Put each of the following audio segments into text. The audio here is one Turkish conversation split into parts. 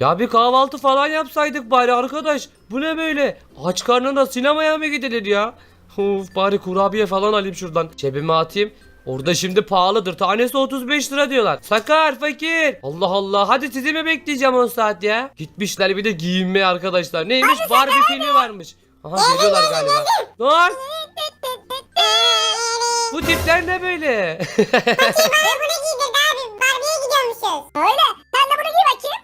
Ya bir kahvaltı falan yapsaydık bari arkadaş. Bu ne böyle? Aç karnına sinemaya mı gidilir ya? Of bari kurabiye falan alayım şuradan. Cebime atayım. Orada şimdi pahalıdır. Tanesi 35 lira diyorlar. Sakar fakir. Allah Allah. Hadi sizi mi bekleyeceğim 10 saat ya? Gitmişler bir de giyinmeye arkadaşlar. Neymiş? Barbie filmi varmış. Aha geliyorlar galiba. Dur. Bu tipler ne böyle? bunu giydirdi abi. Barbie'ye gidiyormuşuz. Öyle.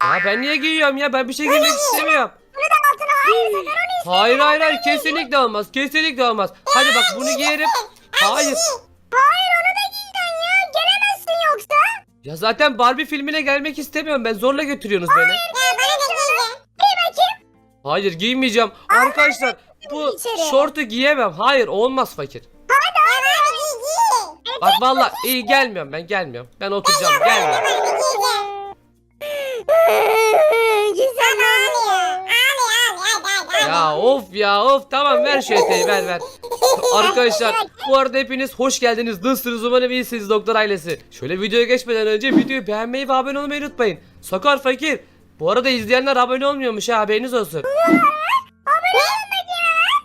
Ya ben niye giyiyorum ya? Ben bir şey giymek istemiyorum. Bunu da altına hayır onu. Hayır hayır hayır kesinlikle olmaz. Kesinlikle olmaz. Hadi bak bunu giyerim. Hayır. Hayır onu da giyeceksin ya. Gelemezsin yoksa. Ya zaten Barbie filmine gelmek istemiyorum ben. Zorla götürüyorsunuz beni. Ya bana da giydir. Giy bakayım. Hayır giymeyeceğim. Arkadaşlar bu içeri. şortu giyemem. Hayır olmaz fakir. Hadi hadi giy giy. Bak valla iyi gelmiyorum ben gelmiyorum. Ben oturacağım gelmiyorum. Güzel Ağlıyor. Ya of ya of tamam ver şu eteği ver ver. Arkadaşlar bu arada hepiniz hoş geldiniz. Nasılsınız umarım iyisiniz doktor ailesi. Şöyle videoya geçmeden önce videoyu beğenmeyi ve abone olmayı unutmayın. Sakar fakir. Bu arada izleyenler abone olmuyormuş ha haberiniz olsun. Like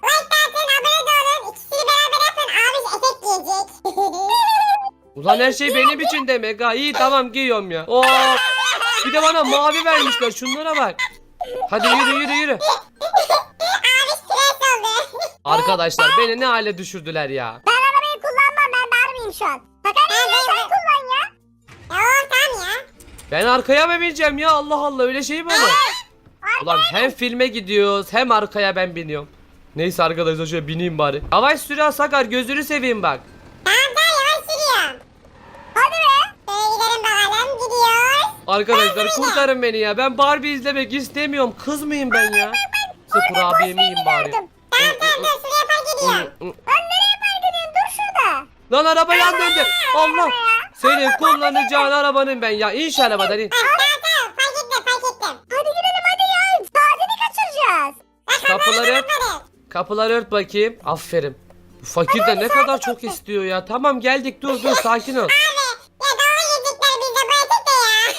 dağıtın abone de olun. İkisini beraber yapın. Abi etek giyecek. Ulan her şey benim için demek ha. İyi tamam giyiyorum ya. Oo. Bir de bana mavi vermişler şunlara bak. Hadi yürü yürü yürü. Abi stres oldu. Arkadaşlar beni ne hale düşürdüler ya. Ben arabayı kullanmam ben Barbie'yim şu an. Sakar iyi sen kullan ya. Ya oğlum tamam ya. Ben arkaya mı bineceğim ya Allah Allah öyle şey mi olur? Ulan hem filme gidiyoruz hem arkaya ben biniyorum. Neyse arkadaşlar şöyle bineyim bari. Yavaş sür Sakar gözünü seveyim bak. Tamam tamam yavaş sürüyorum. Hadi be. Böyle gidelim bakalım. Gidiyoruz. Arkadaşlar kurtarın beni ya. Ben Barbie izlemek istemiyorum. Kız mıyım ben ya? Size kurabiye mi yiyeyim bari? Tamam tamam dur şuraya park ediyorum. Ben nereye park edeyim? Dur şurada. Lan araba yan döndü. Allah. Senin kullanacağın arabanın ben ya. İn şu arabadan in. Ettim. Hadi gidelim hadi ya. Saatini kaçıracağız. Kapıları Hadi. kapıları ört bakayım. Aferin. Bu fakir de ne kadar çok istiyor ya. Tamam geldik dur dur sakin ol. Abi ya dalga geçecekler bizle bu etek de ya.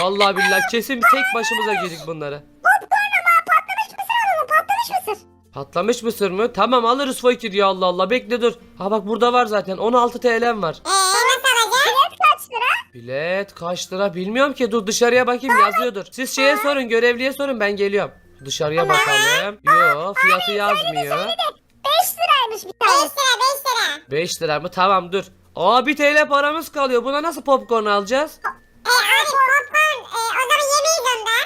Vallahi billahi kesin tek başımıza girdik bunları. Popcorn ama patlamış mısır alalım. Patlamış mısır. Patlamış mısır mı? Tamam alırız fakir ya Allah Allah. Bekle dur. Ha bak burada var zaten. 16 TL'm var. Eee nasıl alacağız? Bilet kaç lira? Bilet kaç lira bilmiyorum ki. Dur dışarıya bakayım yazıyordur. Siz şeye sorun görevliye sorun ben geliyorum. Dışarıya bakalım. Yo fiyatı yazmıyor. 5 liraymış bir 5 tane. lira 5 lira. 5 lira mı? Tamam dur. Aa 1 TL paramız kalıyor. Buna nasıl popcorn alacağız? Eee abi popcorn eee, o zaman yemeyiz onda.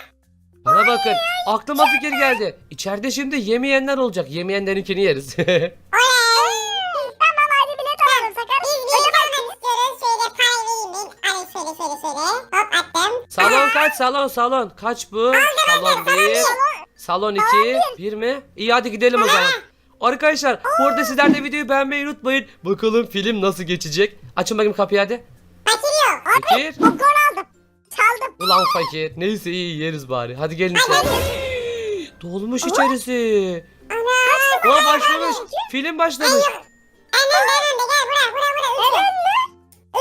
Bana bakın. Aklıma fikir geldi. İçeride şimdi yemeyenler olacak. Yemeyenlerinkini yeriz. Oley. Tamam hadi bilet alalım sakar. Biz bir almak istiyoruz. Şöyle pay vereyim ben. Ay şöyle şöyle şöyle. Hop attım. salon kaç? Salon salon. Kaç bu? Salon 1. Salon 2. 1 mi? İyi hadi gidelim o zaman. Arkadaşlar bu arada sizler de videoyu beğenmeyi unutmayın. Bakalım film nasıl geçecek. Açın bakayım kapıyı hadi. Bakılıyor. Fakir. Popcorn aldım. Çaldım. Ulan fakir. Neyse iyi yeriz bari. Hadi gelin içeri. Dolmuş içerisi. Ana. Aa başlamış. Film başlamış. Hemen de hemen de gel buraya buraya buraya.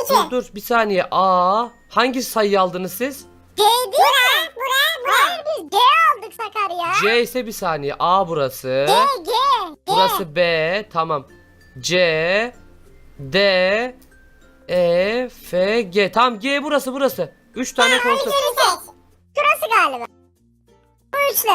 Üçü. Üçü. Dur dur bir saniye. Aa hangi sayıyı aldınız siz? C değil mi? Buraya buraya. Hayır biz G aldık sakar ya. C ise bir saniye. A burası. G G. G. Burası B. Tamam. C D E F G. Tamam G burası burası. 3 tane seç. Şurası galiba. Bu üçlü.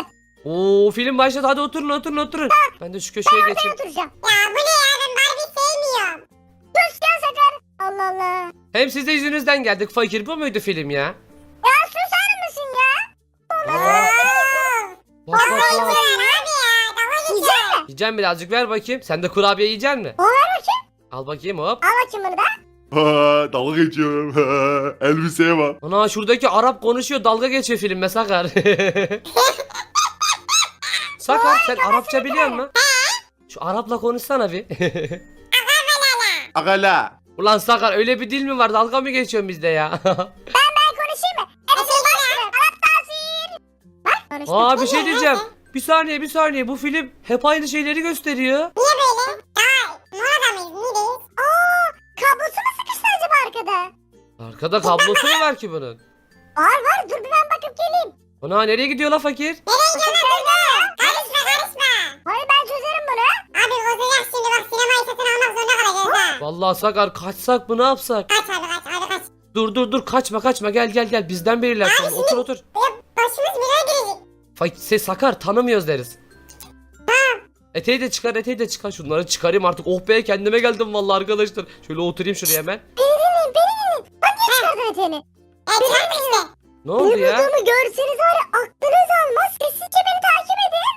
Oo film başladı. Hadi oturun oturun oturun. Ben de şu köşeye Ben geçeyim. oturacağım. Ya bu ne ya ben Barbie sevmiyorum. Dur gel sakar. Allah Allah. Hem siz de yüzünüzden geldik. Fakir bu muydu film ya? Ya susar mısın ya? Aa, bak bak Dalga bak. geçiyor abi ya. Dalga Yiyecek geçiyor. mi? Yiyeceğim birazcık ver bakayım. Sen de kurabiye yiyeceksin mi? O ver bakayım. Al bakayım hop. Al bakayım bunu da. Ha, dalga geçiyorum. Ha, Elbiseye bak. Ana şuradaki Arap konuşuyor dalga geçiyor filmle Sakar. Sakar sen Arapça biliyor musun? Şu Arapla konuşsana bir. Agala. Ulan Sakar öyle bir dil mi var dalga mı geçiyorsun bizde ya? Ben konuşayım mı? Evet başlıyorum. Arap tasir. Bak konuştum. Aa bir şey diyeceğim. Bir saniye bir saniye bu film hep aynı şeyleri gösteriyor. Niye böyle? Arkada? Kablosu mu var ki bunun? Var var dur bir ben bakıp geleyim. Ana nereye gidiyor la fakir? Nereye gidiyorsun dur. Karışma karışma. Hayır ben çözerim bunu. Abi bozacak şimdi bak sinemayı satın almak zorunda kalacağız ha. Vallahi Sakar kaçsak mı ne yapsak? Kaç abi kaç abi kaç. Dur dur dur kaçma kaçma gel gel gel bizden biriler sonra otur otur. Böyle başımız belaya girecek. Fakir şey, Sakar tanımıyoruz deriz. Eteği de çıkar eteği de çıkar şunları çıkarayım artık oh be kendime geldim vallahi arkadaşlar. Şöyle oturayım şuraya hemen. Beni dinleyin beni dinleyin. Ben niye çıkardın eteğini? E çıkarma işte. Ne oldu ya? bulduğumu görseniz var ya aklınız almaz. Sessizce beni takip edin.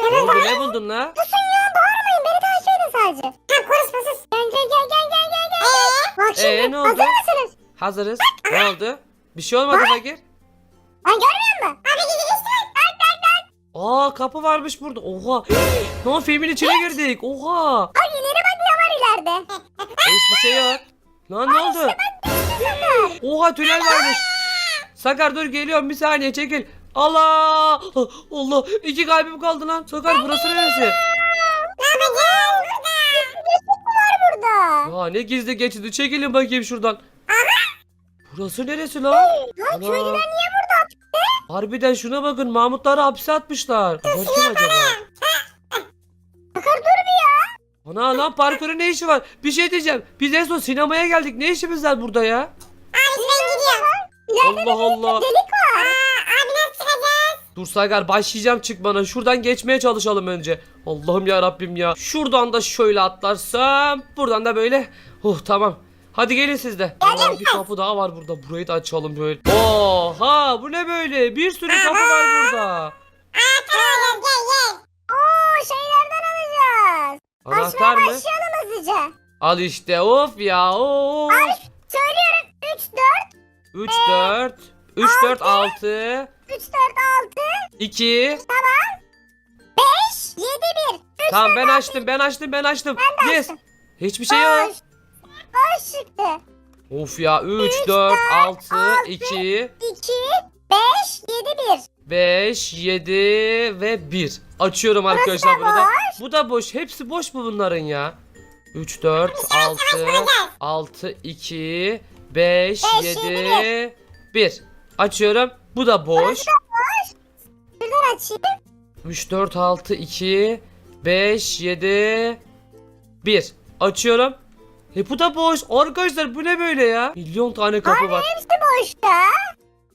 Ne oldu ne buldun la? Susun ya bağırmayın beni takip edin sadece. Tamam konuşma sus. Gel gel gel gel gel gel gel. Bak şimdi Ee, ne oldu? hazır mısınız? Hazırız. Ne oldu? Bir şey olmadı fakir. Ben görmüyor musun? Abi gidi geçti lan. Aa kapı varmış burada. Oha. Ne oldu filmin içine girdik. Oha. Ay ileri bak ne var ileride. Hiçbir şey yok. Lan ne oldu? Oha tünel varmış. Sakar dur geliyorum bir saniye çekil. Allah! Allah! iki kalbim kaldı lan. Sakar burası neresi? Ne yapacağız burada? Geçit var burada? Ya ne gizli geçidi çekilin bakayım şuradan. Burası neresi lan? Lan Ana. köylüler niye burada? Harbiden şuna bakın Mahmutları hapse atmışlar. Kim acaba? Ana lan parkurun ne işi var? Bir şey diyeceğim. Biz en son sinemaya geldik. Ne işimiz var burada ya? Abi ben gidiyorum. İleride Allah Allah. delik var. Aa, abi nasıl çıkacağız? Dur Sagar başlayacağım çıkmana. Şuradan geçmeye çalışalım önce. Allah'ım ya Rabbim ya. Şuradan da şöyle atlarsam. Buradan da böyle. Oh tamam. Hadi gelin siz de. Aa, bir kapı daha var burada. Burayı da açalım böyle. Oha bu ne böyle? Bir sürü kapı var burada. Aa tamam gel gel. Oo şeylerden Anahtar mı? Başlayalım hızlıca. Al işte of ya of. Söylüyorum 3 4 3 4 3 4 6 3 4 6 2 5 7 1. 3 Tamam ben açtım ben açtım ben açtım. Yes. Hiçbir şey yok. Boş. Boş çıktı. Of ya 3 4 6 2 2 5 7 1. 5 7 ve 1. Açıyorum arkadaşlar da bunu da. Bu da boş. Hepsi boş mu bunların ya? 3 4 6 6 2 5 Beş, 7 1. Açıyorum. Bu da boş. Şuradan açayım. 3 4 6 2 5 7 1. Açıyorum. E bu da boş. Arkadaşlar bu ne böyle ya? Milyon tane kapı var. Hepsi boşta.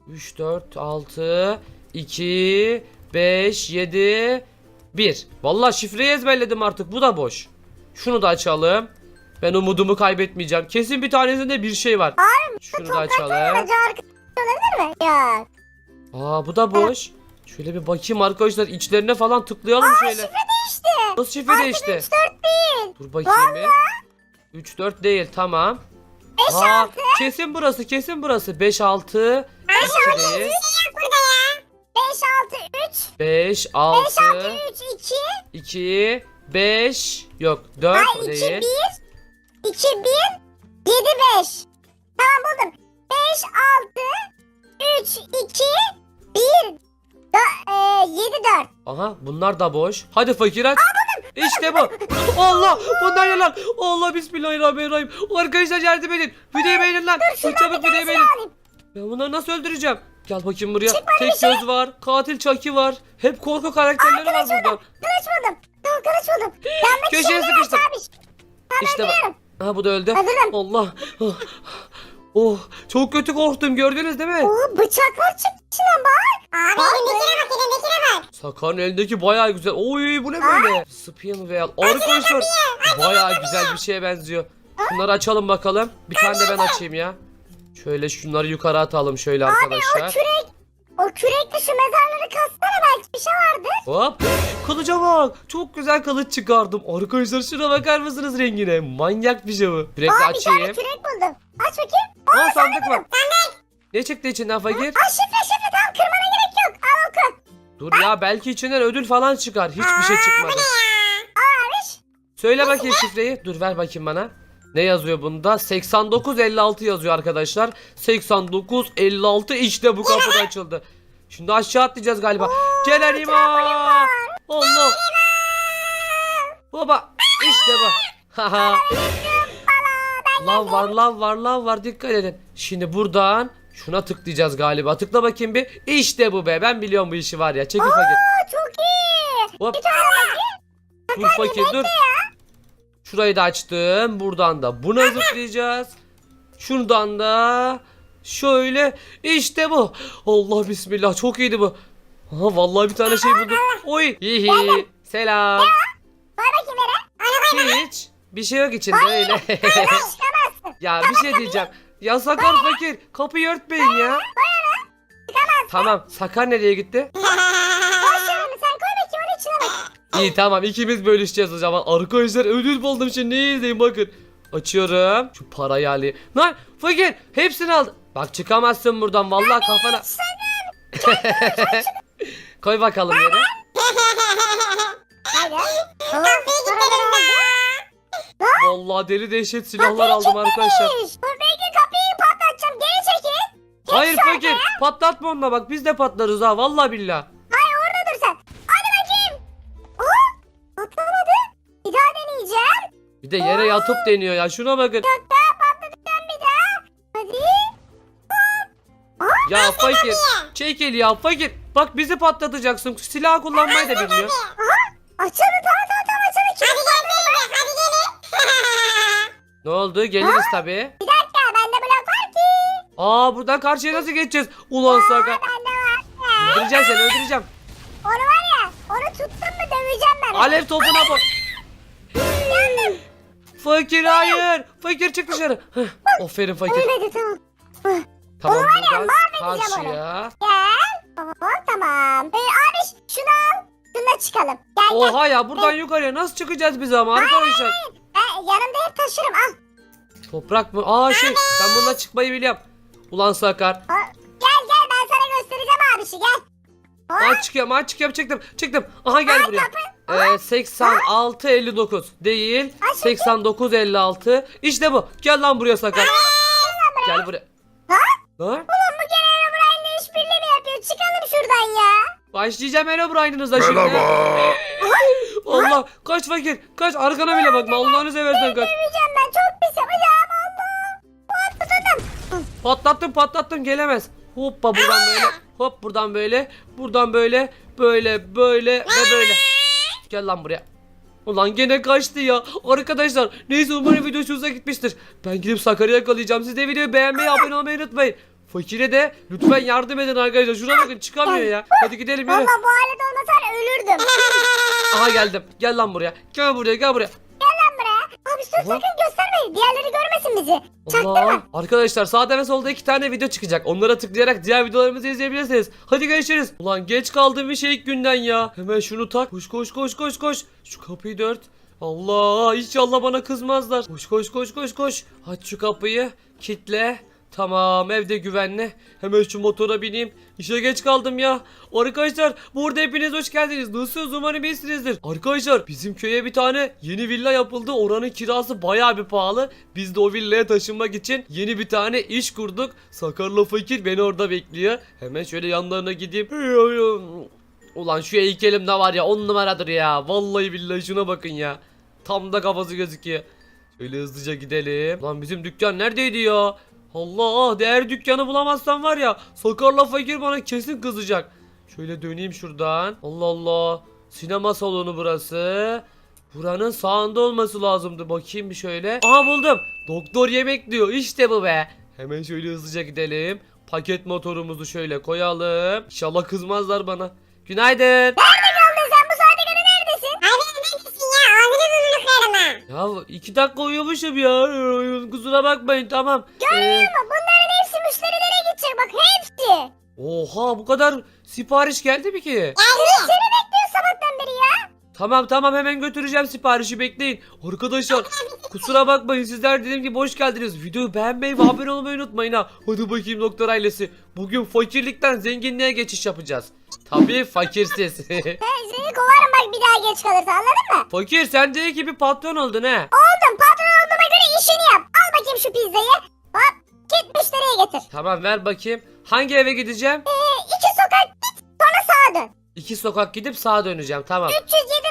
3 4 6 2 5 7 1. Vallahi şifreyi ezberledim artık. Bu da boş. Şunu da açalım. Ben umudumu kaybetmeyeceğim. Kesin bir tanesinde bir şey var. Şunu da açalım. Olabilir mi? Yok. Aa bu da boş. Şöyle bir bakayım arkadaşlar içlerine falan tıklayalım şöyle. Şifre değişti. Nasıl şifre değişti? 3 4 değil. Dur bakayım bir. 3 4 değil tamam. 5 Aa, 6. kesin burası kesin burası. 5 6 2 değil. Burada ya. 5 6 3. 5 5 6 6 3 2. 2 5 yok 4 Ay o 2 1. değil. 2 1. 7 5. Tamam buldum. 5 6 3 2 1 7 4. Aha bunlar da boş. Hadi fakir aç. İşte bu. Allah bunlar ne lan? Allah bismillahirrahmanirrahim. Arkadaşlar yardım edin. Videoyu beğenin lan. Çabuk videoyu beğenin. alayım. Ben bunları nasıl öldüreceğim? Gel bakayım buraya. Tek göz var. Katil Chucky var. Hep korku karakterleri var burada. Kılıç buldum. Tamam kılıç buldum. Köşeye sıkıştım. İşte bak. Ha bu da öldü. Hazırım. Allah. Oh. Oh, çok kötü korktum gördünüz değil mi? Oo bıçaklar çıktı içinden bak. Abi elindekine bak elindekine bak. Sakar'ın elindeki bayağı güzel. Oy bu ne böyle? Spear veya arkadaşlar bayağı güzel bir şeye benziyor. Şunları açalım bakalım. Bir tane de ben açayım ya. Şöyle şunları yukarı atalım şöyle arkadaşlar. Kürek. O kürekle şu mezarları kazsana belki bir şey vardır. Hop. Kılıca bak. Çok güzel kılıç çıkardım. Arkadaşlar şuna bakar mısınız rengine? Manyak bir şey bu. Sürekli Aa bir tane açayım. kürek buldum. Aç bakayım. Aa sandık var. Ne çıktı içinden fakir? Aa şifre şifre tamam kırmana gerek yok. Al oku. Dur ya belki içinden ödül falan çıkar. Hiçbir şey çıkmadı. Abiş. Söyle bakayım şifreyi. Dur ver bakayım bana. Ne yazıyor bunda? 8956 yazıyor arkadaşlar. 8956 işte bu kapı da açıldı. Şimdi aşağı atlayacağız galiba. Gel Halima. Allah. Baba işte bu. Haha. lav var lav var lav var dikkat edin. Şimdi buradan Şuna tıklayacağız galiba. Tıkla bakayım bir. İşte bu be. Ben biliyorum bu işi var ya. Çekil fakir. Çok iyi. Hop. Bir tane. Dur fakir dur. Şurayı da açtım. Buradan da buna zıplayacağız. Şuradan da şöyle işte bu. Allah bismillah çok iyiydi bu. Aha vallahi bir tane şey buldum. Oy. Hihi. Selam. Hiç. Bir şey yok içinde öyle. Ya bir şey diyeceğim. Ya Sakar fakir kapıyı örtmeyin ya. Tamam Sakar nereye gitti? Sen koy bakayım onun içine bak. İyi tamam ikimiz bölüşeceğiz o zaman. Arkadaşlar ödül buldum şimdi iyi izleyin bakın. Açıyorum. Şu parayı alayım. Lan fakir hepsini aldı. Bak çıkamazsın buradan vallahi kafana. Koy bakalım yere. Vallahi deli dehşet silahlar aldım arkadaşlar. Dur belki kapıyı patlatacağım. Geri çekil. Hayır fakir patlatma onunla bak biz de patlarız ha vallahi billah. Bir de yere yatıp deniyor ya şuna bakın. Daha patlatacağım bir daha. Hadi. Ya fakir çekil ya fakir. Bak bizi patlatacaksın silah kullanmayı da bilmiyor. Açalım tamam tamam tamam açalım. Hadi gel benimle. Hadi gelin. Ne oldu geliriz tabi. Bir dakika bende blok var ki. Aa buradan karşıya nasıl geçeceğiz? Ulan Sakar. Bende var. Öldüreceğim seni öldüreceğim. Onu var ya onu tuttum mu döveceğim ben. Alev topuna bak. Yandım. Fakir hayır. Fakir çık dışarı. Aferin fakir. Ölmedi tamam. Tamam Onu var ya, buradan mahvedeceğim karşıya. Gel. Tamam. Ee, abi şunu al. Şununla çıkalım. Gel gel. Oha ya buradan yukarıya nasıl çıkacağız biz ama arkadaşlar? Ben yanımda hep taşırım al. Toprak mı? Aa şey ben bununla çıkmayı biliyorum. Ulan Sakar. Aa, Gel gel ben sana göstereceğim abisi gel. Aa çıkıyorum aa çıkıyorum çıktım çıktım. Aha gel buraya. Ee, 86 59 değil. 89 56. İşte bu. Gel lan buraya Sakar. Gel buraya. Ha? Ulan bu gene Herobrine'le işbirliği mi yapıyor? Çıkalım şuradan ya. başlayacağım Herobrine'ınıza şimdi. Merhaba. Allah kaç fakir kaç arkana bile bakma Allah'ını seversen kaç. Döveceğim ben çok pis yapacağım Allah. Patladım. Patlattım patlattım gelemez. Hoppa buradan böyle hop buradan böyle buradan böyle böyle böyle ve böyle. Gel lan buraya. Ulan gene kaçtı ya. Arkadaşlar neyse umarım video hoşunuza gitmiştir. Ben gidip Sakar'ı yakalayacağım. Siz de videoyu beğenmeyi abone olmayı unutmayın. Fakire de lütfen yardım edin arkadaşlar. Şuna bakın çıkamıyor ya. Hadi gidelim yürü. Valla bu alet olmasaydı ölürdüm. Aha geldim. Gel lan buraya. Gel buraya gel buraya. Abi sus sakın göstermeyin. Diğerleri görmesin bizi. Allah. Çaktırma. Arkadaşlar sağda ve solda iki tane video çıkacak. Onlara tıklayarak diğer videolarımızı izleyebilirsiniz. Hadi görüşürüz. Ulan geç kaldım bir şey günden ya. Hemen şunu tak. Koş koş koş koş koş. Şu kapıyı dört. Allah inşallah bana kızmazlar. Koş koş koş koş koş. Aç şu kapıyı. Kitle. Tamam evde güvenli. Hemen şu motora bineyim. İşe geç kaldım ya. Arkadaşlar burada hepiniz hoş geldiniz. Nasılsınız umarım iyisinizdir. Arkadaşlar bizim köye bir tane yeni villa yapıldı. Oranın kirası bayağı bir pahalı. Biz de o villaya taşınmak için yeni bir tane iş kurduk. Sakarla fakir beni orada bekliyor. Hemen şöyle yanlarına gideyim. Ulan şu heykelim de var ya on numaradır ya. Vallahi billahi şuna bakın ya. Tam da kafası gözüküyor. Şöyle hızlıca gidelim. Lan bizim dükkan neredeydi ya? Allah değer dükkanı bulamazsam var ya Sakarla fakir bana kesin kızacak. Şöyle döneyim şuradan. Allah Allah. Sinema salonu burası. Buranın sağında olması lazımdı. Bakayım bir şöyle. Aha buldum. Doktor yemek diyor. İşte bu be. Hemen şöyle hızlıca gidelim. Paket motorumuzu şöyle koyalım. İnşallah kızmazlar bana. Günaydın. Nerede 2 dakika uyumuşum ya. Kusura bakmayın tamam. Görmüyor ee. Bunların hepsi müşterilere gidecek bak hepsi. Oha bu kadar sipariş geldi mi ki? Geldi. Tamam tamam hemen götüreceğim siparişi bekleyin. Arkadaşlar kusura bakmayın sizler dediğim gibi hoş geldiniz. Videoyu beğenmeyi ve abone olmayı unutmayın ha. Hadi bakayım doktor ailesi. Bugün fakirlikten zenginliğe geçiş yapacağız. Tabii fakirsiz. Ben seni kovarım bak bir daha geç kalırsa anladın mı? Fakir sen de gibi patron oldun he. Oldum patron olduğuma göre işini yap. Al bakayım şu pizzayı. Hop git müşteriye getir. Tamam ver bakayım. Hangi eve gideceğim? Ee, iki sokak git sonra sağa dön. İki sokak gidip sağa döneceğim tamam. 307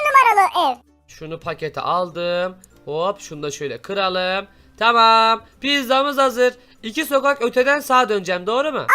numaralı ev. Şunu pakete aldım. Hop şunu da şöyle kıralım. Tamam. Pizzamız hazır. İki sokak öteden sağa döneceğim doğru mu?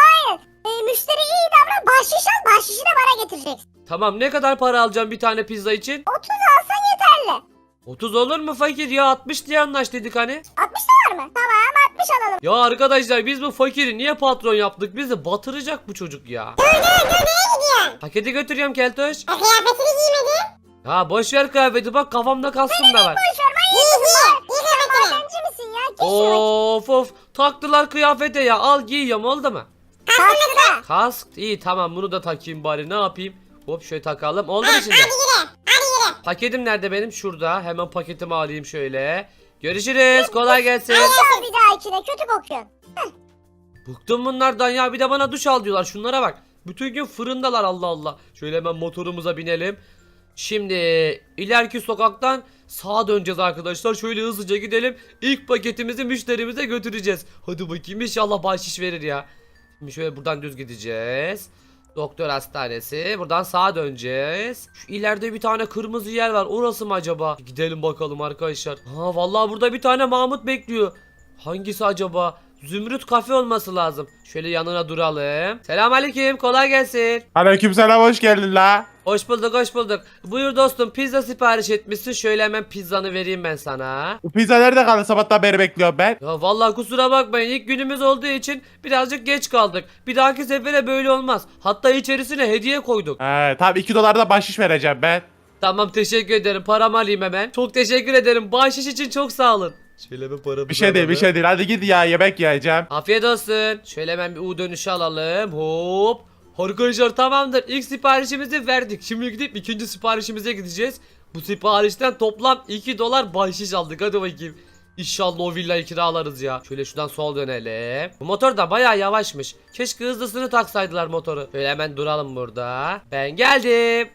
Ee, müşteri iyi davran. Bahşiş al. Bahşişi de bana getireceksin. Tamam ne kadar para alacağım bir tane pizza için? 30 alsan yeterli. 30 olur mu fakir ya 60 diye anlaştık hani. 60 da var mı? Tamam 60 alalım. Ya arkadaşlar biz bu fakiri niye patron yaptık? Bizi batıracak bu çocuk ya. Dur dur dur nereye gidiyorsun? Paketi götürüyorum Keltoş. E, kıyafetini giymedin. Ha boş ver kıyafeti bak kafamda kaskım da var. Boş ver manyak mısın? giy. Giy kıyafetini. Madenci misin ya? Giy. Of of taktılar kıyafete ya al giyiyorum oldu mu? Kalktı da. Kask iyi tamam bunu da takayım bari ne yapayım? Hop şöyle takalım oldu mu şimdi? Hadi yürü. Hadi. Paketim nerede benim? Şurada hemen paketimi alayım şöyle. Görüşürüz kolay gelsin. Al bir daha içine. Kötü kokuyorsun. Bıktım bunlardan ya bir de bana duş al diyorlar şunlara bak. Bütün gün fırındalar Allah Allah. Şöyle hemen motorumuza binelim. Şimdi ileriki sokaktan sağa döneceğiz arkadaşlar. Şöyle hızlıca gidelim. İlk paketimizi müşterimize götüreceğiz. Hadi bakayım inşallah bahşiş verir ya. Şimdi şöyle buradan düz gideceğiz. Doktor hastanesi. Buradan sağa döneceğiz. Şu ileride bir tane kırmızı yer var. Orası mı acaba? Gidelim bakalım arkadaşlar. Ha vallahi burada bir tane Mahmut bekliyor. Hangisi acaba? Zümrüt kafe olması lazım. Şöyle yanına duralım. Selamünaleyküm. Kolay gelsin. Aleykümselam hoş geldin la. Hoş bulduk, hoş bulduk. Buyur dostum, pizza sipariş etmişsin. Şöyle hemen pizzanı vereyim ben sana. Bu pizza nerede kaldı sabahtan beri bekliyorum ben. Ya vallahi kusura bakmayın. ilk günümüz olduğu için birazcık geç kaldık. Bir dahaki sefere böyle olmaz. Hatta içerisine hediye koyduk. He tamam 2 dolar da bahşiş vereceğim ben. Tamam teşekkür ederim. Paramı alayım hemen. Çok teşekkür ederim. Bahşiş için çok sağ olun. Şöyle bir paramızı Bir şey değil bir şey değil hadi git ya yemek yiyeceğim. Afiyet olsun. Şöyle hemen bir U dönüşü alalım. Hop. Arkadaşlar tamamdır. İlk siparişimizi verdik. Şimdi gidip ikinci siparişimize gideceğiz. Bu siparişten toplam 2 dolar bahşiş aldık. Hadi bakayım. İnşallah o villayı kiralarız ya. Şöyle şuradan sol dönelim. Bu motor da bayağı yavaşmış. Keşke hızlısını taksaydılar motoru. Şöyle hemen duralım burada. Ben geldim.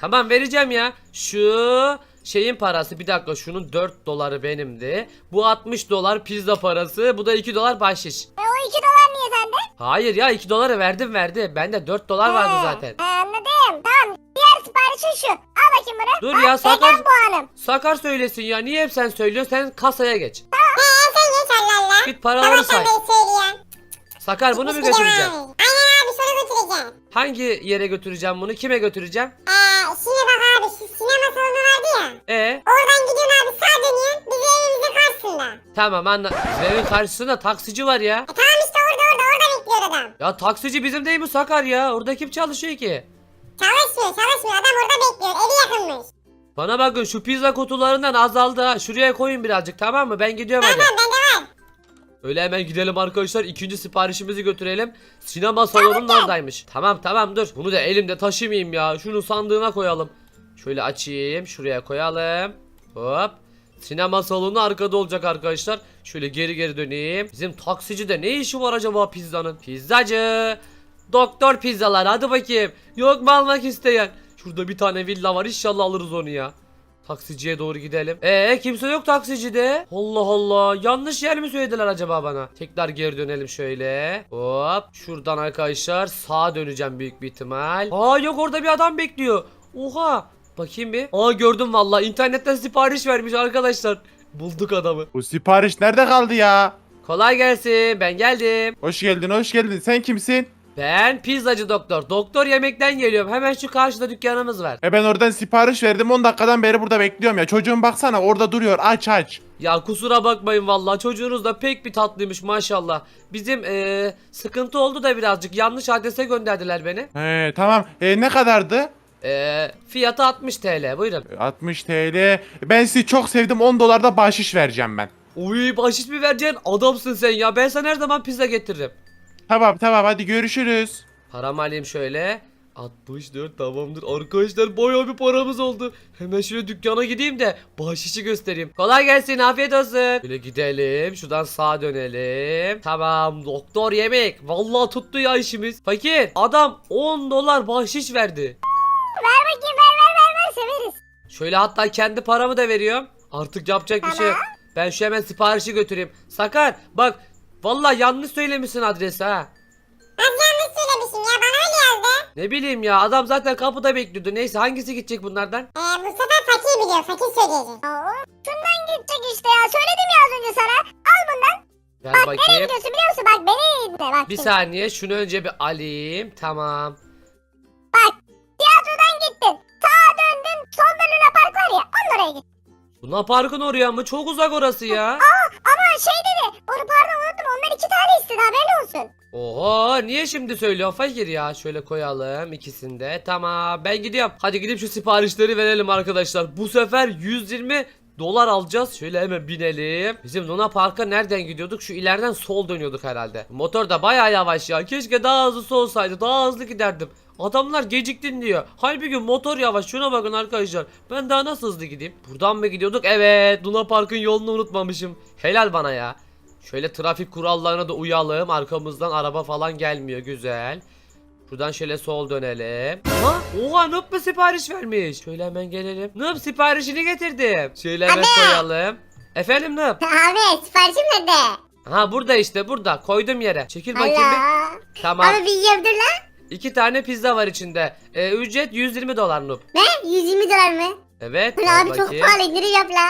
Tamam vereceğim ya. Şu şeyin parası bir dakika şunun 4 doları benimdi. Bu 60 dolar pizza parası. Bu da 2 dolar bahşiş. E, o 2 dolar niye sende? Hayır ya 2 doları verdim verdi. Bende 4 dolar vardı He, zaten. he, anladım. Tamam. Diğer siparişin şu. Al bakayım bunu. Dur ya, Al, sakar- vegan puanım. Sakar söylesin ya. Niye hep sen söylüyorsun? Sen kasaya geç. He sen geç Allah Allah. Git paraları Tamam say. sen de söylüyorsun. Sakar bunu mu götüreceğim? Aynen abi sonra götüreceğim. Hangi yere götüreceğim bunu? Kime götüreceğim? Ee, şimdi bak abi şu sinema salonu vardı ya. E Oradan gidiyorsun abi sağ dönüyorsun. Bizi evimizin karşısında. tamam anla. Bizim evin karşısında taksici var ya. E tamam işte orada orada orada bekliyor adam. Ya taksici bizim değil mi Sakar ya? Orada kim çalışıyor ki? Çalışmıyor çalışmıyor adam orada bekliyor. Evi yakınmış. Bana bakın şu pizza kutularından azaldı ha. Şuraya koyun birazcık tamam mı? Ben gidiyorum hadi. Tamam bende var. Öyle hemen gidelim arkadaşlar. ikinci siparişimizi götürelim. Sinema salonunun oradaymış. Tamam tamam dur. Bunu da elimde taşımayayım ya. Şunu sandığına koyalım. Şöyle açayım. Şuraya koyalım. Hop. Sinema salonu arkada olacak arkadaşlar. Şöyle geri geri döneyim. Bizim taksici de ne işi var acaba pizzanın? Pizzacı. Doktor pizzalar hadi bakayım. Yok mu almak isteyen? Şurada bir tane villa var inşallah alırız onu ya. Taksiciye doğru gidelim. Ee kimse yok taksicide. Allah Allah. Yanlış yer mi söylediler acaba bana? Tekrar geri dönelim şöyle. Hop. Şuradan arkadaşlar sağa döneceğim büyük bir ihtimal. Aa yok orada bir adam bekliyor. Oha. Bakayım bir. Aa gördüm valla. İnternetten sipariş vermiş arkadaşlar. Bulduk adamı. Bu sipariş nerede kaldı ya? Kolay gelsin. Ben geldim. Hoş geldin hoş geldin sen kimsin? Ben pizzacı doktor. Doktor yemekten geliyorum. Hemen şu karşıda dükkanımız var. E ben oradan sipariş verdim 10 dakikadan beri burada bekliyorum ya. Çocuğum baksana orada duruyor aç aç. Ya kusura bakmayın vallahi çocuğunuz da pek bir tatlıymış maşallah. Bizim eee, sıkıntı oldu da birazcık yanlış adrese gönderdiler beni. He tamam e, ne kadardı? Eee fiyatı 60 TL buyurun. E, 60 TL. Ben sizi çok sevdim 10 dolar da bahşiş vereceğim ben. Uy bahşiş mi vereceksin adamsın sen ya ben sana her zaman pizza getiririm. Tamam tamam hadi görüşürüz. Paramı alayım şöyle. 64 tamamdır arkadaşlar bayağı bir paramız oldu. Hemen şöyle dükkana gideyim de bahşişi göstereyim. Kolay gelsin afiyet olsun. Böyle gidelim şuradan sağa dönelim. Tamam doktor yemek. Vallahi tuttu ya işimiz. Fakir adam 10 dolar bahşiş verdi. Ver bakayım ver ver ver ver severiz. Şöyle hatta kendi paramı da veriyorum. Artık yapacak bir şey yok. Ben şu hemen siparişi götüreyim. Sakar bak vallahi yanlış söylemişsin adresi ha. Nasıl yanlış söylemişim ya bana öyle yazdı. Ne bileyim ya adam zaten kapıda bekliyordu. Neyse hangisi gidecek bunlardan? Ee, bu sefer fakir biliyor. Fakir söyleyecek. Aa, şundan gidecek işte ya. Söyledim ya az önce sana. Al bundan. Gel Bak nereye bakayım. gidiyorsun biliyor musun? Bak beni dinle bak. Bir şimdi. saniye şunu önce bir alayım. Tamam. Bak döndün. Solda Luna Park var ya. Onun oraya git. Luna Park'ın oraya mı? Çok uzak orası ya. Ama şey dedi. Onu pardon unuttum. Onlar iki tane istedi haberin olsun. Oho niye şimdi söylüyorsun fakir ya? Şöyle koyalım ikisini de. Tamam ben gidiyorum. Hadi gidip şu siparişleri verelim arkadaşlar. Bu sefer 120 dolar alacağız. Şöyle hemen binelim. Bizim Luna Park'a nereden gidiyorduk? Şu ileriden sol dönüyorduk herhalde. Motor da baya yavaş ya. Keşke daha hızlı olsaydı. Daha hızlı giderdim. Adamlar geciktin diyor. Halbuki motor yavaş. Şuna bakın arkadaşlar. Ben daha nasıl hızlı gideyim? Buradan mı gidiyorduk? Evet. Luna Park'ın yolunu unutmamışım. Helal bana ya. Şöyle trafik kurallarına da uyalım. Arkamızdan araba falan gelmiyor. Güzel. Buradan şöyle sol dönelim. Ha? Oha Noob mu sipariş vermiş? Şöyle hemen gelelim. Noob siparişini getirdim. Şöyle hemen koyalım. Efendim Noob? Abi siparişim nerede? Ha burada işte burada. Koydum yere. Çekil bakayım bir. Allah. Tamam. Abi bir dur lan. İki tane pizza var içinde. Ee, ücret 120 dolar Noob. Ne? 120 dolar mı? Evet. Ulan abi çok pahalı indirim yap la.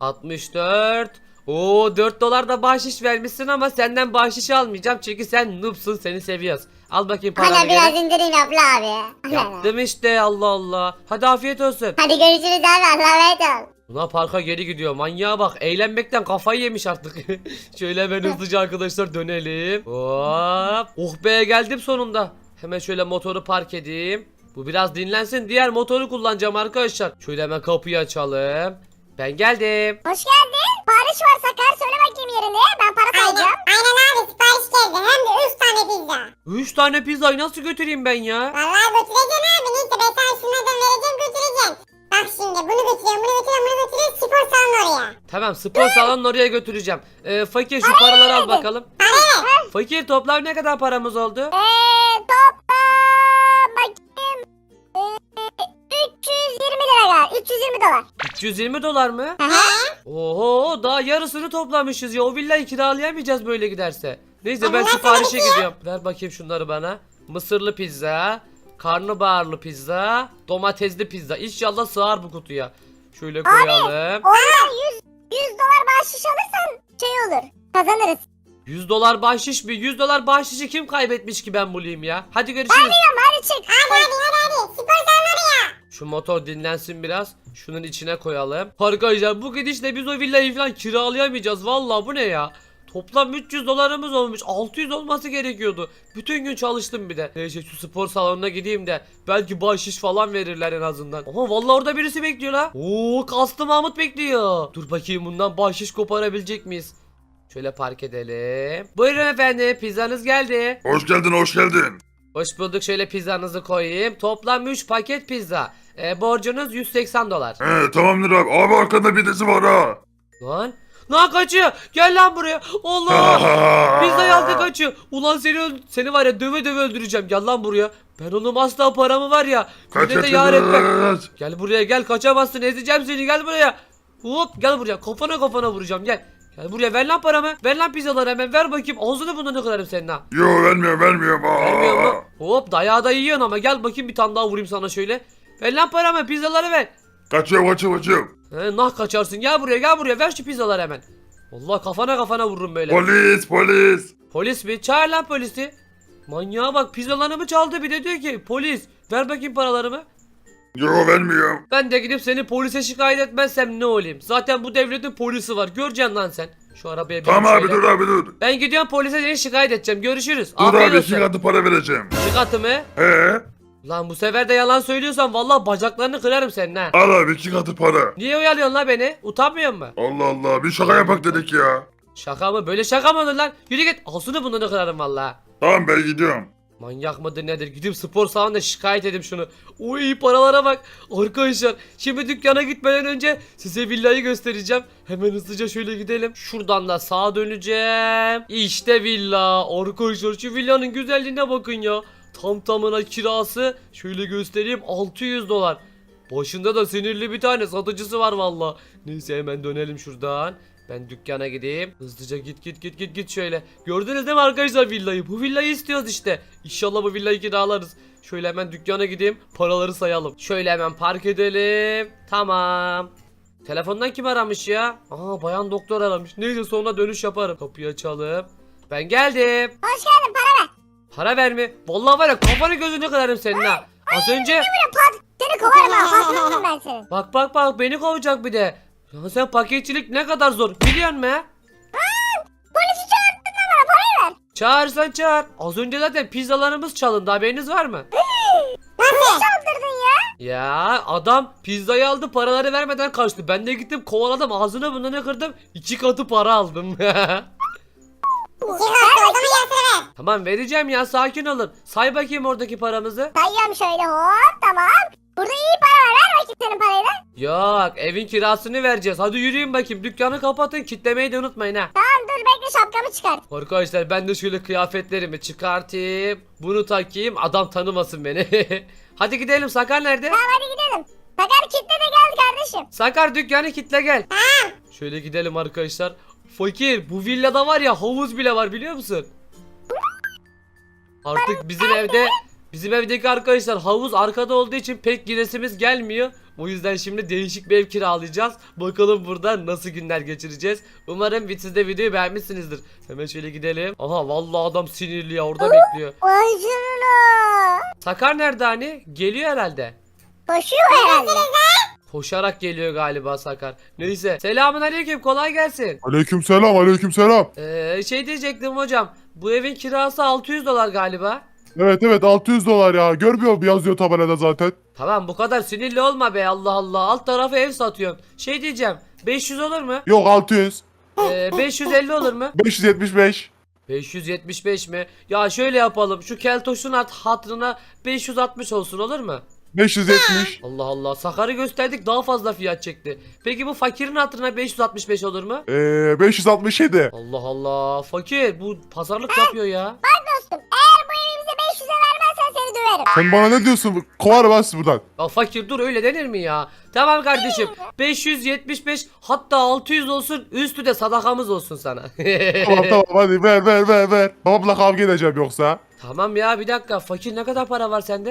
64. Oo 4 dolar da bahşiş vermişsin ama senden bahşiş almayacağım çünkü sen noobsun seni seviyoruz. Al bakayım paranı Hala biraz geri. indirim yap la abi. Yaptım işte Allah Allah. Hadi afiyet olsun. Hadi görüşürüz abi Allah'a emanet ol. Buna parka geri gidiyor. Manyağa bak. Eğlenmekten kafayı yemiş artık. şöyle hemen hızlıca arkadaşlar dönelim. Hop. Oh be geldim sonunda. Hemen şöyle motoru park edeyim. Bu biraz dinlensin. Diğer motoru kullanacağım arkadaşlar. Şöyle hemen kapıyı açalım. Ben geldim. Hoş geldin. Sipariş var Sakar. Söyle bakayım yerini. Ben para Aynen, sayacağım. aynen abi sipariş geldi. Hem de 3 tane pizza. 3 tane pizzayı nasıl götüreyim ben ya? Vallahi götüreceksin abi. Neyse ben sana şunlardan vereceğim götüreceksin. Bak şimdi bunu götürüyorum, bunu götürüyorum, bunu götürüyorum. Spor salonu oraya. Tamam spor salonun oraya götüreceğim. Ee, fakir şu paraları al bakalım. Para Fakir toplam ne kadar paramız oldu? Eee toplam bakayım. Eee 320 lira galiba. 320 dolar. 320 dolar mı? Oho daha yarısını toplamışız ya. O villayı kiralayamayacağız böyle giderse. Neyse ben Ama siparişe gidiyorum. Ver bakayım şunları bana. Mısırlı pizza, karnabaharlı pizza, domatesli pizza. İnşallah sığar bu kutuya. Şöyle koyalım. Ondan 100, 100 dolar bahşiş alırsan şey olur. Kazanırız. 100 dolar bahşiş mi? 100 dolar bahşişi kim kaybetmiş ki ben bulayım ya? Hadi görüşürüz. Tamam hadi çık. Hadi hadi hadi hadi. Spor salonu oraya. Şu motor dinlensin biraz. Şunun içine koyalım. Arkadaşlar bu gidişle biz o villayı falan kiralayamayacağız. Vallahi bu ne ya? Toplam 300 dolarımız olmuş. 600 olması gerekiyordu. Bütün gün çalıştım bir de. Neyse şu spor salonuna gideyim de belki bahşiş falan verirler en azından. Ama vallahi orada birisi bekliyor la. Oo kastı Mahmut bekliyor. Dur bakayım bundan bahşiş koparabilecek miyiz? Şöyle park edelim. Buyurun efendim pizzanız geldi. Hoş geldin, hoş geldin. Hoş bulduk şöyle pizzanızı koyayım. Toplam 3 paket pizza. E, borcunuz 180 dolar. He, tamamdır abi. Abi arkanda bir dizi var ha. Lan. Lan kaçıyor. Gel lan buraya. Allah. Pizza aldı kaçıyor. Ulan seni seni var ya döve döve öldüreceğim. Gel lan buraya. Ben onun asla paramı var ya. De yar etmem. Gel buraya gel kaçamazsın ezeceğim seni gel buraya. Hop gel buraya kafana kafana vuracağım gel. Gel buraya ver lan paramı. Ver lan pizzaları hemen ver bakayım. Ağzını burnunu kırarım senin ha. Yo vermiyorum. Aa. Vermiyor mu? Hop dayağı da yiyorsun ama gel bakayım bir tane daha vurayım sana şöyle. Ver lan paramı pizzaları ver. Kaçıyorum, kaçıyorum, kaçıyorum. He, nah kaçarsın gel buraya gel buraya ver şu pizzaları hemen. Allah kafana kafana vururum böyle. Polis, polis. Polis mi? Çağır lan polisi. Manyağa bak pizzalarımı çaldı bir de diyor ki polis ver bakayım paralarımı. Yo vermiyorum. Ben de gidip seni polise şikayet etmezsem ne olayım? Zaten bu devletin polisi var göreceksin lan sen. Şu arabaya bin Tamam abi şöyle. dur abi dur. Ben gidiyorum polise seni şikayet edeceğim görüşürüz. Dur Afiyet abi olsun. para vereceğim. İki katı mı? He? Lan bu sefer de yalan söylüyorsan vallahi bacaklarını kırarım senin ha. Al abi iki katı para. Niye uyarıyorsun lan beni? Utanmıyor musun? Allah Allah bir şaka yapak dedik ya. Şaka mı? Böyle şaka mı olur lan? Yürü git. Ağzını burnunu kırarım vallahi. Tamam ben gidiyorum. Manyak mıdır nedir? Gidip spor salonuna şikayet edeyim şunu. Uy paralara bak. Arkadaşlar şimdi dükkana gitmeden önce size villayı göstereceğim. Hemen hızlıca şöyle gidelim. Şuradan da sağa döneceğim. İşte villa. Arkadaşlar şu villanın güzelliğine bakın ya. Tam tamına kirası şöyle göstereyim 600 dolar. Başında da sinirli bir tane satıcısı var valla. Neyse hemen dönelim şuradan. Ben dükkana gideyim. Hızlıca git git git git git şöyle. Gördünüz değil mi arkadaşlar villayı? Bu villayı istiyoruz işte. İnşallah bu villayı kiralarız. Şöyle hemen dükkana gideyim. Paraları sayalım. Şöyle hemen park edelim. Tamam. Telefondan kim aramış ya? Aa bayan doktor aramış. Neyse sonra dönüş yaparım. Kapıyı açalım. Ben geldim. Hoş geldin para ver. Para ver mi? Vallahi var ya kafanı gözünü kırarım senin ha. Az önce. Seni kovarım ha. Patronum ben senin. bak bak bak beni kovacak bir de. Ya sen paketçilik ne kadar zor biliyor musun ha? Polisi çağırdın da bana parayı ver. Çağırsan çağır. Az önce zaten pizzalarımız çalındı haberiniz var mı? Nasıl çaldırdın ya? Ya adam pizzayı aldı paraları vermeden kaçtı. Ben de gittim kovaladım ağzını burnunu kırdım. iki katı para aldım. İki katı o zaman yarısını ver. tamam vereceğim ya sakin olun. Say bakayım oradaki paramızı. Sayıyorum şöyle hop tamam. Burada iyi para var. Ver bakayım senin parayı da. Yok evin kirasını vereceğiz. Hadi yürüyün bakayım dükkanı kapatın kitlemeyi de unutmayın ha. Tamam dur bekle şapkamı çıkart. Arkadaşlar ben de şöyle kıyafetlerimi çıkartayım. Bunu takayım adam tanımasın beni. Hadi gidelim Sakar nerede? Tamam hadi gidelim. Sakar kitle de gel kardeşim. Sakar dükkanı kitle gel. Şöyle gidelim arkadaşlar. Fakir bu villada var ya havuz bile var biliyor musun? Artık bizim evde bizim evdeki arkadaşlar havuz arkada olduğu için pek giresimiz gelmiyor. O yüzden şimdi değişik bir ev kiralayacağız. Bakalım burada nasıl günler geçireceğiz. Umarım siz de videoyu beğenmişsinizdir. Hemen şöyle gidelim. Aha vallahi adam sinirli ya orada bekliyor. Vay canına. Sakar nerede hani? Geliyor herhalde. Koşuyor herhalde. Koşarak geliyor galiba Sakar. Neyse. Selamun aleyküm kolay gelsin. Aleykümselam aleykümselam. Ee, şey diyecektim hocam. Bu evin kirası 600 dolar galiba. Evet evet 600 dolar ya. Görmüyor musun yazıyor tabelada zaten. Tamam bu kadar sinirli olma be Allah Allah. Alt tarafı ev satıyorsun. Şey diyeceğim. 500 olur mu? Yok 600. Ee, 550 olur mu? 575. 575 mi? Ya şöyle yapalım. Şu keltoşun hat hatırına 560 olsun olur mu? 570. Allah Allah. Sakarı gösterdik daha fazla fiyat çekti. Peki bu fakirin hatırına 565 olur mu? Eee 567. Allah Allah. Fakir bu pazarlık yapıyor ya. Dostum eğer bu evimizi 500'e vermezsen seni döverim. Sen bana ne diyorsun? Kovar bas buradan. Ya fakir dur öyle denir mi ya? Tamam kardeşim 575 hatta 600 olsun üstü de sadakamız olsun sana. tamam tamam hadi ver ver ver ver. Babamla kavga edeceğim yoksa. tamam ya bir dakika fakir ne kadar para var sende?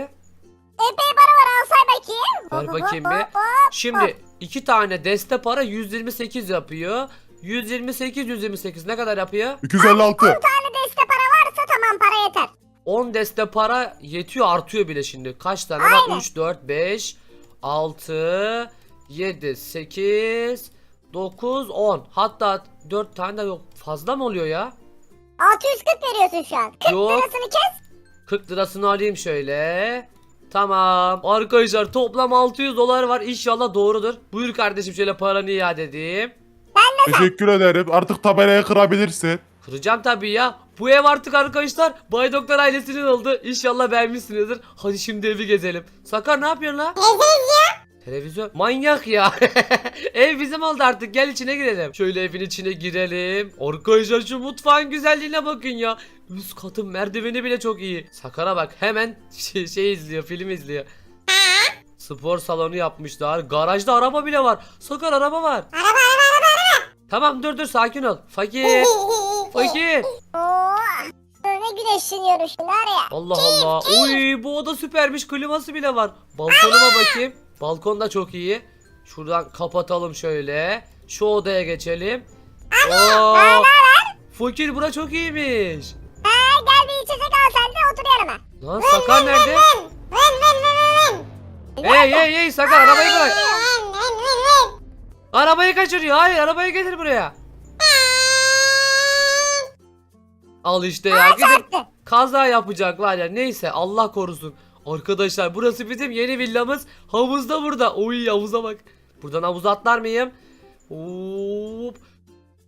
Epey para say bakayım. Ver bakayım bir. Şimdi iki tane deste para 128 yapıyor. 128 128 ne kadar yapıyor? 256. tane deste para varsa tamam para yeter. 10 deste para yetiyor artıyor bile şimdi. Kaç tane var? 3 4 5 6 7 8 9 10. Hatta 4 tane de yok. Fazla mı oluyor ya? 640 veriyorsun şu an. 40 Yok. lirasını kes. 40 lirasını alayım şöyle. Tamam. Arkadaşlar toplam 600 dolar var. İnşallah doğrudur. Buyur kardeşim şöyle paranı iade edeyim. Teşekkür ederim. Artık tabelayı kırabilirsin. Kıracağım tabii ya. Bu ev artık arkadaşlar Bay Doktor ailesinin oldu. İnşallah beğenmişsinizdir. Hadi şimdi evi gezelim. Sakar ne yapıyorsun la? Televizyon. Manyak ya. ev bizim oldu artık. Gel içine girelim. Şöyle evin içine girelim. Arkadaşlar şu mutfağın güzelliğine bakın ya. Üst katın merdiveni bile çok iyi. Sakar'a bak hemen şey, şey izliyor, film izliyor. Spor salonu yapmışlar. Garajda araba bile var. Sakar araba var. Araba araba araba araba. Tamam dur dur sakin ol. Fakir. Fakir. Güneşleniyorum şimdi var ya. Allah Allah. Uy bu oda süpermiş. Kliması bile var. Balkonuma bakayım. Balkon da çok iyi. Şuradan kapatalım şöyle. Şu odaya geçelim. Oo. Fakir bura çok iyiymiş. Ha, gel bir içecek al sen de otur yanıma. Lan Sakar nerede? Vın vın vın vın. Hey hey hey Sakar arabayı bırak. Vın vın vın vın. Arabayı kaçırıyor. Hayır arabayı getir buraya. Al işte ya. Gidip kaza yapacak var ya. Neyse Allah korusun. Arkadaşlar burası bizim yeni villamız. Havuzda burada. Oy havuza bak. Buradan havuza atlar mıyım? Hop.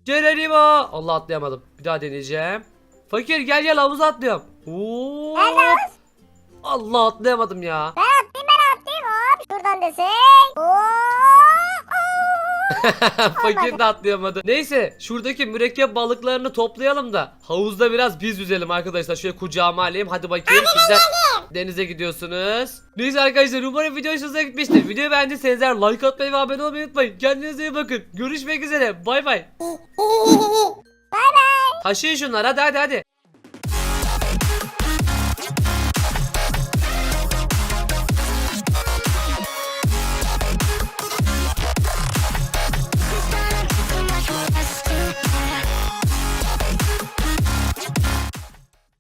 Geronimo. Allah atlayamadım. Bir daha deneyeceğim. Fakir gel gel havuza atlıyorum. Hop. Allah atlayamadım ya. Ben atlayayım ben atlayayım hop. Şuradan desek. Fakir de atlayamadı. Neyse şuradaki mürekkep balıklarını toplayalım da havuzda biraz biz yüzelim arkadaşlar. Şöyle kucağıma alayım. Hadi bakayım sizden Denize gidiyorsunuz. Neyse arkadaşlar umarım video hoşunuza gitmiştir. Videoyu beğendiyseniz eğer like atmayı ve abone olmayı unutmayın. Kendinize iyi bakın. Görüşmek üzere. Bay bay. Taşıyın şunları hadi hadi hadi.